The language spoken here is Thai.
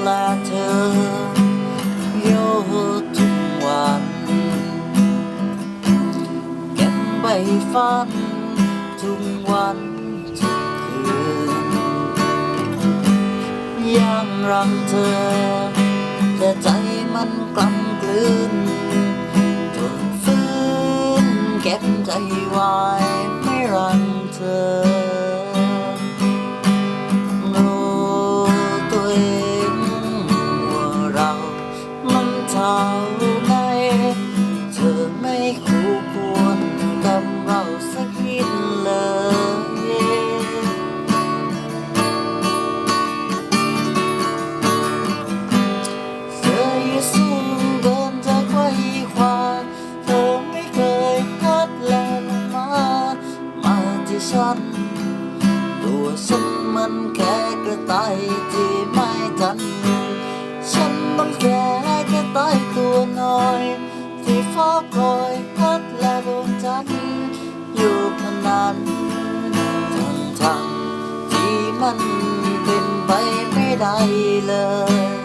และเธออยู่ทุกวันเก็บไปฝันทุกวันทุกคืนยังรังเธอ แต่ใจมันกลั้นกลืนจนฟื้นเก็บใจไว้ เท่าไหนเธอไม่คู่ควรกับเราสักนิดเลยเธอยู่สูงเกินจะไขว้คว้าเธอไม่เคยพัดแรงมา มาที่ฉัน ตัวฉันมันแค่กระต่ายที่ ฟ้าคอยพัดและดวงจันทร์อยู่พนันทั้งทางที่มันเป็นไปไม่ได้เลย